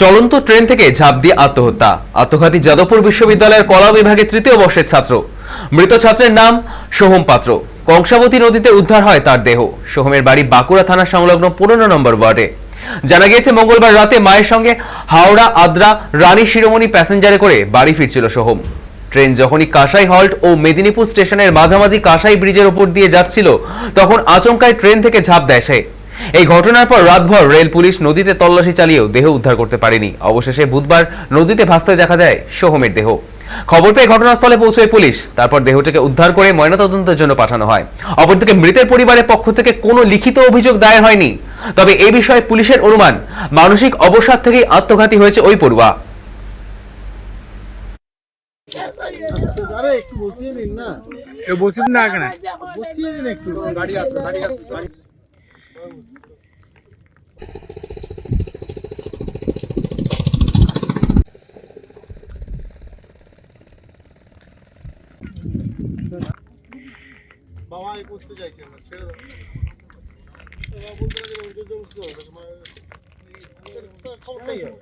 চলন্ত ট্রেন থেকে ঝাঁপ দিয়ে আত্মহত্যা। আত্মঘাতী যাদবপুর বিশ্ববিদ্যালয়ের কলা বিভাগে তৃতীয় বর্ষের ছাত্র। মৃত ছাত্রের নাম সোহম পাত্র। কংসাবতী নদীতে উদ্ধার হয় তার দেহ। সোহমের বাড়ি বাঁকুড়া থানা সংলগ্ন পনেরো নম্বর ওয়ার্ডে। জানা গিয়েছে, মঙ্গলবার রাতে মায়ের সঙ্গে হাওড়া, আদ্রা, রানী শিরোমণি প্যাসেঞ্জারে করে বাড়ি ফিরছিল সোহম। ট্রেন যখনই কাঁসাই হল্ট ও মেদিনীপুর স্টেশনের মাঝামাঝি কাঁসাই ব্রিজের উপর দিয়ে যাচ্ছিল, তখন আচমকায় ট্রেন থেকে ঝাঁপ দেয় সে। এই ঘটনার পর রাতভর রেল পুলিশ নদীতে তল্লাশি চালিয়েও দেহ উদ্ধার করতে পারেনি। অবশেষে বুধবার নদীতে ভাসতে দেখা দেয় সোহমের দেহ। খবর পেয়ে ঘটনাস্থলে পৌঁছয় পুলিশ। তারপর দেহটিকে উদ্ধার করে ময়নাতদন্তের জন্য পাঠানো হয়। অপরদিকে মৃতের পরিবারের পক্ষ থেকে কোনো লিখিত অভিযোগ দায়ের হয়নি। তবে এই বিষয়ে পুলিশের অনুমান মানসিক অবসাদ থেকেই আত্মঘাতী হয়েছে ওই পড়ুয়া। আরে একটু বসিয়ে নিন না। এ বসিস না এখানে। বসিয়ে দিন একটু। গাড়ি আসবে গাড়ি আসবে। বাবা এই করতে চাইছে না ছেড়ে দাও বাবা বলতে লাগে ওদের জন্য বুঝতে হবে তোমার খবর নেই আর।